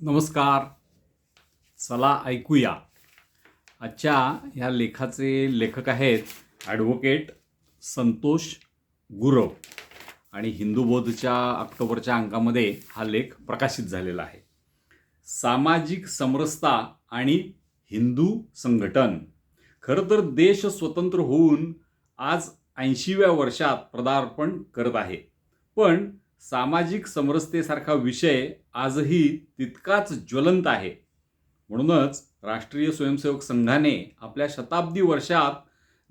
नमस्कार. चला ऐकूया. आजच्या ह्या लेखाचे लेखक आहेत ॲडव्होकेट संतोष गुरव आणि हिंदू बौद्धच्या ऑक्टोबरच्या अंकामध्ये हा लेख प्रकाशित झालेला आहे. सामाजिक समरसता आणि हिंदू संघटन. खरं तर देश स्वतंत्र होऊन आज ऐंशीव्या वर्षात पदार्पण करत आहे. पण सामाजिक समरसतेसारखा विषय आजही तितकाच ज्वलंत आहे. म्हणूनच राष्ट्रीय स्वयंसेवक संघाने आपल्या शताब्दी वर्षात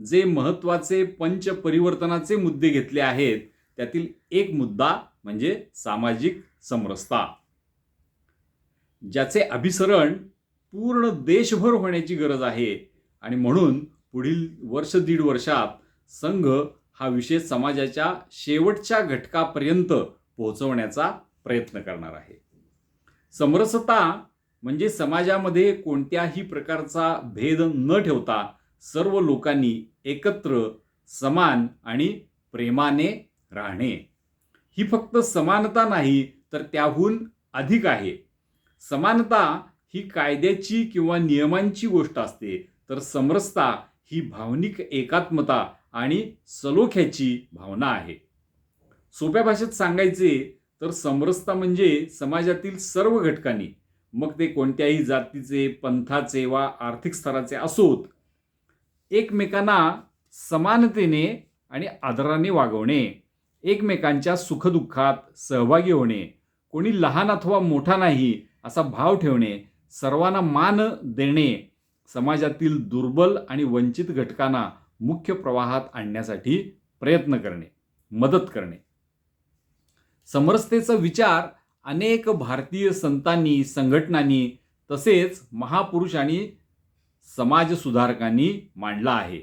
जे महत्त्वाचे पंच परिवर्तनाचे मुद्दे घेतले आहेत त्यातील एक मुद्दा म्हणजे सामाजिक समरसता. ज्याचे अभिसरण पूर्ण देशभर होण्याची गरज आहे आणि म्हणून पुढील वर्ष दीड वर्षात संघ हा विषय समाजाच्या शेवटच्या घटकापर्यंत पोहोचवण्याचा प्रयत्न करणार आहे. समरसता म्हणजे समाजामध्ये कोणत्याही प्रकारचा भेद न ठेवता सर्व लोकांनी एकत्र समान आणि प्रेमाने राहणे. ही फक्त समानता नाही तर त्याहून अधिक आहे. समानता ही कायद्याची किंवा नियमांची गोष्ट असते तर समरसता ही भावनिक एकात्मता आणि सलोख्याची भावना आहे. सोप्या भाषेत सांगायचे तर समरसता म्हणजे समाजातील सर्व घटकांनी मग ते कोणत्याही जातीचे पंथाचे वा आर्थिक स्तराचे असोत एकमेकांना समानतेने आणि आदराने वागवणे एकमेकांच्या सुखदुःखात सहभागी होणे कोणी लहान अथवा मोठा नाही असा भाव ठेवणे सर्वांना मान देणे समाजातील दुर्बल आणि वंचित घटकांना मुख्य प्रवाहात आणण्यासाठी प्रयत्न करणे मदत करणे. समरसतेचा विचार अनेक भारतीय संतांनी संघटनांनी तसेच महापुरुष आणि समाजसुधारकांनी मांडला आहे.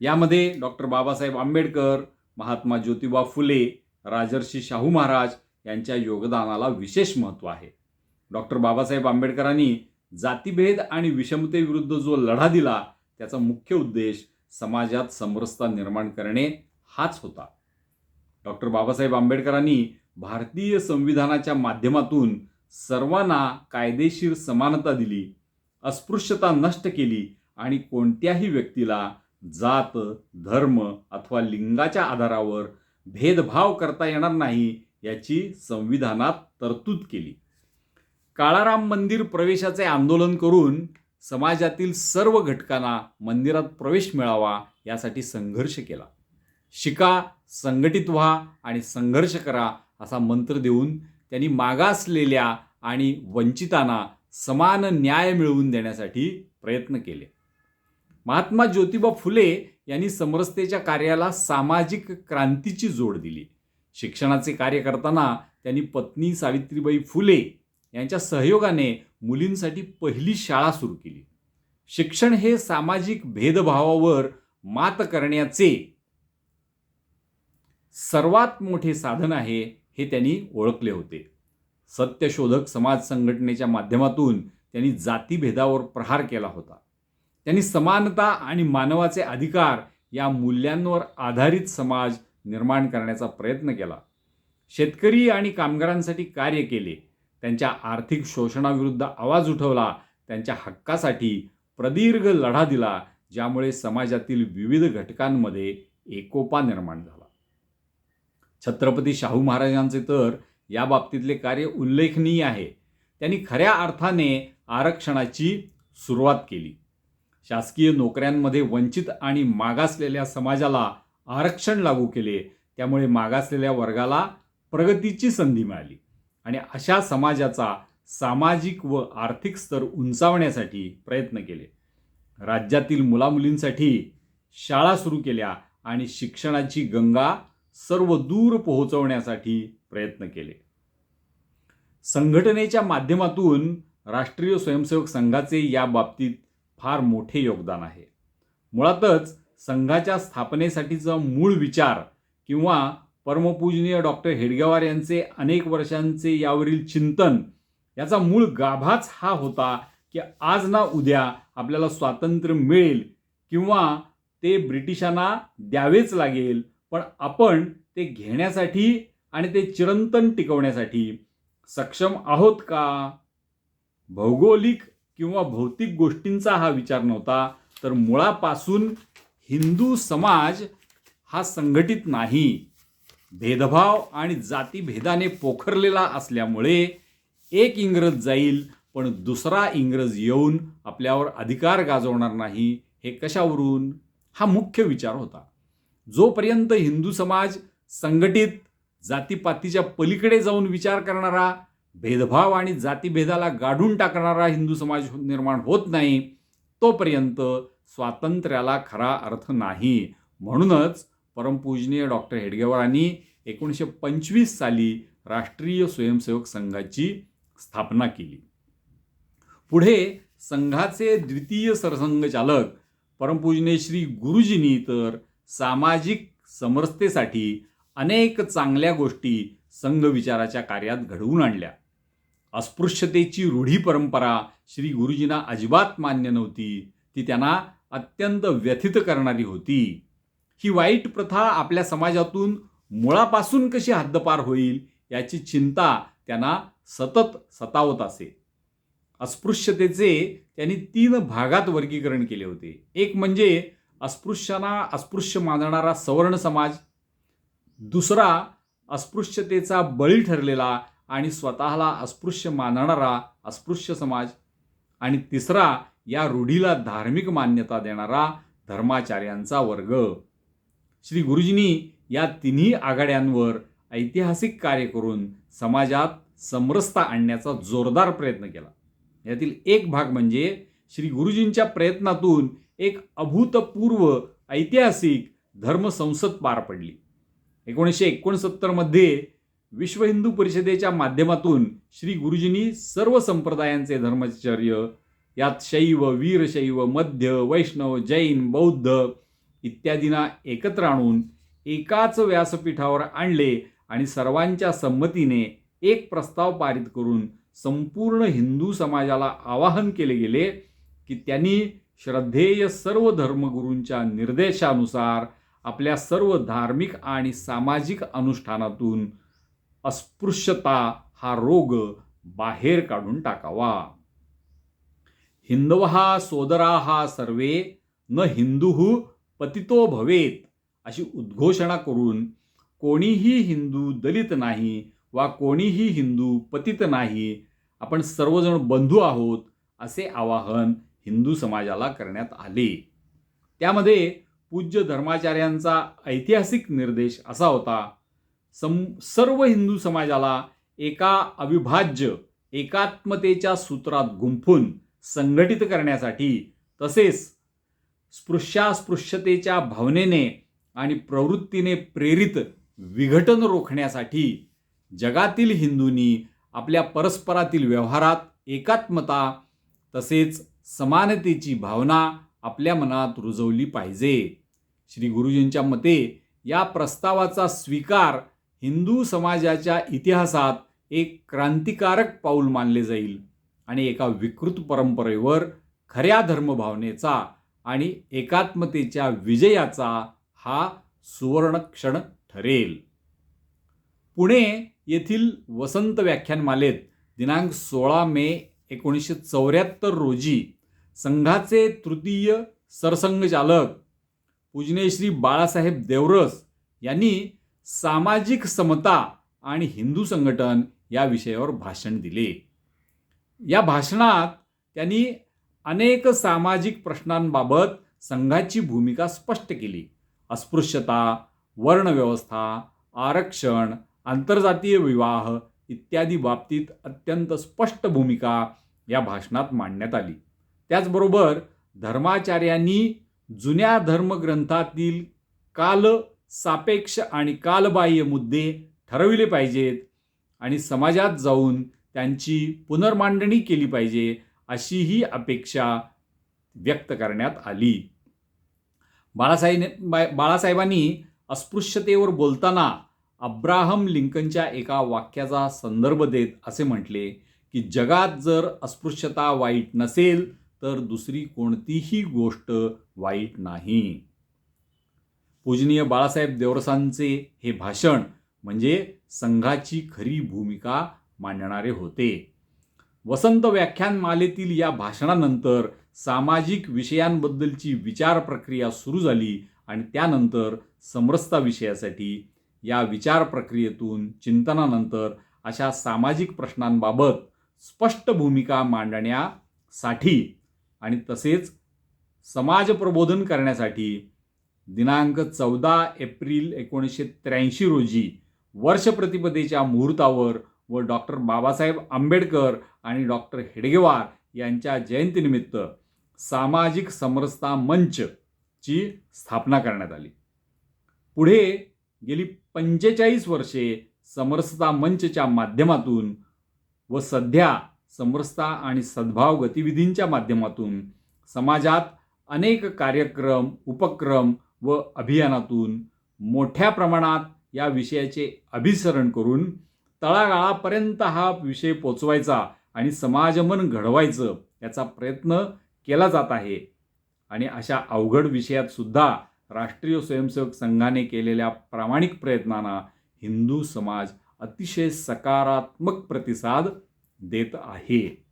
यामध्ये डॉक्टर बाबासाहेब आंबेडकर महात्मा ज्योतिबा फुले राजर्षी शाहू महाराज यांच्या योगदानाला विशेष महत्त्व आहे. डॉक्टर बाबासाहेब आंबेडकरांनी जातीभेद आणि विषमतेविरुद्ध जो लढा दिला त्याचा मुख्य उद्देश समाजात समरसता निर्माण करणे हाच होता. डॉक्टर बाबासाहेब आंबेडकरांनी भारतीय संविधानाच्या माध्यमातून सर्वांना कायदेशीर समानता दिली अस्पृश्यता नष्ट केली आणि कोणत्याही व्यक्तीला जात धर्म अथवा लिंगाच्या आधारावर भेदभाव करता येणार नाही याची संविधानात तरतूद केली. काळाराम मंदिर प्रवेशाचे आंदोलन करून समाजातील सर्व घटकांना मंदिरात प्रवेश मिळावा यासाठी संघर्ष केला. शिका संघटित व्हा आणि संघर्ष करा असा मंत्र देऊन त्यांनी मागासलेल्या आणि वंचितांना समान न्याय मिळवून देण्यासाठी प्रयत्न केले. महात्मा ज्योतिबा फुले यांनी समरसतेच्या कार्याला सामाजिक क्रांतीची जोड दिली. शिक्षणाचे कार्य करताना त्यांनी पत्नी सावित्रीबाई फुले यांच्या सहयोगाने मुलींसाठी पहिली शाळा सुरू केली. शिक्षण हे सामाजिक भेदभावावर मात करण्याचे सर्वात मोठे साधन आहे हे त्यांनी ओळखले होते. सत्यशोधक समाज संघटनेच्या माध्यमातून त्यांनी जातीभेदावर प्रहार केला होता. त्यांनी समानता आणि मानवाचे अधिकार या मूल्यांवर आधारित समाज निर्माण करण्याचा प्रयत्न केला. शेतकरी आणि कामगारांसाठी कार्य केले. त्यांच्या आर्थिक शोषणाविरुद्ध आवाज उठवला त्यांच्या हक्कासाठी प्रदीर्घ लढा दिला ज्यामुळे समाजातील विविध घटकांमध्ये एकोपा निर्माण झाला. छत्रपती शाहू महाराजांचे तर या बाबतीतले कार्य उल्लेखनीय आहे. त्यांनी खऱ्या अर्थाने आरक्षणाची सुरुवात केली. शासकीय नोकऱ्यांमध्ये वंचित आणि मागासलेल्या समाजाला आरक्षण लागू केले. त्यामुळे मागासलेल्या वर्गाला प्रगतीची संधी मिळाली. आणि अशा समाजाचा सामाजिक व आर्थिक स्तर उंचावण्यासाठी प्रयत्न केले. राज्यातील मुलामुलींसाठी शाळा सुरू केल्या आणि शिक्षणाची गंगा सर्व दूर पोहोचवण्यासाठी प्रयत्न केले. संघटनेच्या माध्यमातून राष्ट्रीय स्वयंसेवक संघाचे या बाबतीत फार मोठे योगदान आहे. मुळातच संघाच्या स्थापनेसाठीचा मूळ विचार किंवा परमपूजनीय डॉक्टर हेडगेवार यांचे अनेक वर्षांचे यावरील चिंतन याचा मूळ गाभाच हा होता की आज ना उद्या आपल्याला स्वातंत्र्य मिळेल किंवा ते ब्रिटिशांना द्यावेच लागेल पण आपण ते घेण्यासाठी आणि ते चिरंतन टिकवण्यासाठी सक्षम आहोत का? भौगोलिक किंवा भौतिक गोष्टींचा हा विचार नव्हता तर मुळापासून हिंदू समाज हा संघटित नाही. भेदभाव आणि जातीभेदाने पोखरलेला असल्यामुळे एक इंग्रज जाईल पण दुसरा इंग्रज येऊन आपल्यावर अधिकार गाजवणार नाही हे कशावरून? हा मुख्य विचार होता. जोपर्यंत हिंदू समाज संघटित जातीपातीच्या पलीकडे जाऊन विचार करणारा भेदभाव आणि जातीभेदाला गाढून टाकणारा हिंदू समाज निर्माण होत नाही तोपर्यंत स्वातंत्र्याला खरा अर्थ नाही. म्हणूनच परमपूजनीय डॉक्टर हेडगेवारांनी एकोणीसशे पंचवीस साली राष्ट्रीय स्वयंसेवक संघाची स्थापना केली. पुढे संघाचे द्वितीय सरसंघचालक परमपूजनीय श्री गुरुजींनी तर सामाजिक समरसतेसाठी अनेक चांगल्या गोष्टी संघ विचाराच्या कार्यात घडवून आणल्या. अस्पृश्यतेची रूढी परंपरा श्री गुरुजींना अजिबात मान्य नव्हती. ती त्यांना अत्यंत व्यथित करणारी होती. ही वाईट प्रथा आपल्या समाजातून मुळापासून कशी हद्दपार होईल याची चिंता त्यांना सतत सतावत असे. अस्पृश्यतेचे त्यांनी तीन भागात वर्गीकरण केले होते. एक म्हणजे अस्पृश्यांना अस्पृश्य मानणारा सवर्ण समाज. दुसरा अस्पृश्यतेचा बळी ठरलेला आणि स्वतःला अस्पृश्य मानणारा अस्पृश्य समाज. आणि तिसरा या रूढीला धार्मिक मान्यता देणारा धर्माचार्यांचा वर्ग. श्री गुरुजींनी या तिन्ही आघाड्यांवर ऐतिहासिक कार्य करून समाजात समरसता आणण्याचा जोरदार प्रयत्न केला. यातील एक भाग म्हणजे श्री गुरुजींच्या प्रयत्नातून एक अभूतपूर्व ऐतिहासिक धर्मसंसद पार पडली. एकोणीसशे एकोणसत्तरमध्ये विश्व हिंदू परिषदेच्या माध्यमातून श्री गुरुजींनी सर्व संप्रदायांचे धर्मचर्य यात शैव वीरशैव मध्य वैष्णव जैन बौद्ध इत्यादींना एकत्र आणून एकाच व्यासपीठावर आणले आणि सर्वांच्या संमतीने एक प्रस्ताव पारित करून संपूर्ण हिंदू समाजाला आवाहन केले गेले की त्यांनी श्रद्धेय सर्व धर्मगुरूंच्या निर्देशानुसार आपल्या सर्व धार्मिक आणि सामाजिक अनुष्ठानातून अस्पृश्यता हा रोग बाहेर काढून टाकावा. हिंदवहा सोदराहा सर्वे न हिंदू पतितो भवेत अशी उद्घोषणा करून कोणीही हिंदू दलित नाही वा कोणीही हिंदू पतित नाही आपण सर्वजण बंधू आहोत असे आवाहन हिंदू समाजाला करण्यात आले. त्यामध्ये पूज्य धर्माचार्यांचा ऐतिहासिक निर्देश असा होता सम सर्व हिंदू समाजाला एका अविभाज्य एकात्मतेच्या सूत्रात गुंफून संघटित करण्यासाठी तसेच स्पृश्यास्पृश्यतेच्या भावनेने आणि प्रवृत्तीने प्रेरित विघटन रोखण्यासाठी जगातील हिंदूंनी आपल्या परस्परातील व्यवहारात एकात्मता तसेच समानतेची भावना आपल्या मनात रुजवली पाहिजे. श्री गुरुजींच्या मते या प्रस्तावाचा स्वीकार हिंदू समाजाच्या इतिहासात एक क्रांतिकारक पाऊल मानले जाईल आणि एका विकृत परंपरेवर खऱ्या धर्मभावनेचा आणि एकात्मतेच्या विजयाचा हा सुवर्ण क्षण ठरेल. पुणे येथील वसंत व्याख्यानमालेत दिनांक सोळा मे एकोणीसशे चौऱ्याहत्तर रोजी संघाचे तृतीय सरसंघचालक पूजनेश्री बाळासाहेब देवरस यांनी सामाजिक समता आणि हिंदू संघटन या विषयावर भाषण दिले. या भाषणात त्यांनी अनेक सामाजिक प्रश्नांबाबत संघाची भूमिका स्पष्ट केली. अस्पृश्यता वर्णव्यवस्था आरक्षण आंतरजातीय विवाह इत्यादी बाबतीत अत्यंत स्पष्ट भूमिका या भाषणात मांडण्यात आली. त्याचबरोबर धर्माचार्यांनी जुन्या धर्मग्रंथातील काल सापेक्ष आणि कालबाह्य मुद्दे ठरविले पाहिजेत आणि समाजात जाऊन त्यांची पुनर्मांडणी केली पाहिजे अशीही अपेक्षा व्यक्त करण्यात आली. बाळासाहेब बाळासाहेबांनी अस्पृश्यतेवर बोलताना अब्राहम लिंकनच्या एका वाक्याचा संदर्भ देत असे म्हटले की जगात जर अस्पृश्यता वाईट नसेल तर दुसरी कोणतीही गोष्ट वाईट नाही. पूजनीय बाळासाहेब देवरसांचे हे भाषण म्हणजे संघाची खरी भूमिका मांडणारे होते. वसंत व्याख्यानमालेतील या भाषणानंतर सामाजिक विषयांबद्दलची विचार प्रक्रिया सुरू झाली आणि त्यानंतर समरसता विषयासाठी या विचार प्रक्रियेतून चिंतनानंतर अशा सामाजिक प्रश्नांबाबत स्पष्ट भूमिका मांडण्यासाठी आणि तसेच समाज प्रबोधन करण्यासाठी दिनांक चौदा एप्रिल एकोणीसशे त्र्याऐंशी रोजी वर्षप्रतिपदेच्या मुहूर्तावर व डॉक्टर बाबासाहेब आंबेडकर आणि डॉक्टर हेडगेवार यांच्या जयंतीनिमित्त सामाजिक समरसता मंच ची स्थापना करण्यात आली. पुढे गेली पंचेचाळीस वर्षे समरसता मंचच्या माध्यमातून व सध्या समरसता आणि सद्भाव गतिविधींच्या माध्यमातून समाजात अनेक कार्यक्रम उपक्रम व अभियानातून मोठ्या प्रमाणात या विषयाचे अभिसरण करून तळागाळापर्यंत हा विषय पोचवायचा आणि समाजमन घडवायचं याचा प्रयत्न केला जात आहे. आणि अशा अवघड विषयात सुद्धा राष्ट्रीय स्वयंसेवक संघाने केलेल्या प्रामाणिक प्रयत्नांना हिंदू समाज अतिशय सकारात्मक प्रतिसाद देत आहे.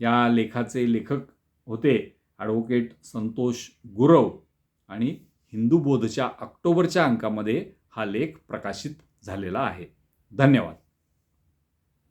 या लेखाचे लेखक होते ॲडव्होकेट संतोष गुरव आणि हिंदू बोधच्या ऑक्टोबरच्या अंकामध्ये हा लेख प्रकाशित झालेला आहे. धन्यवाद.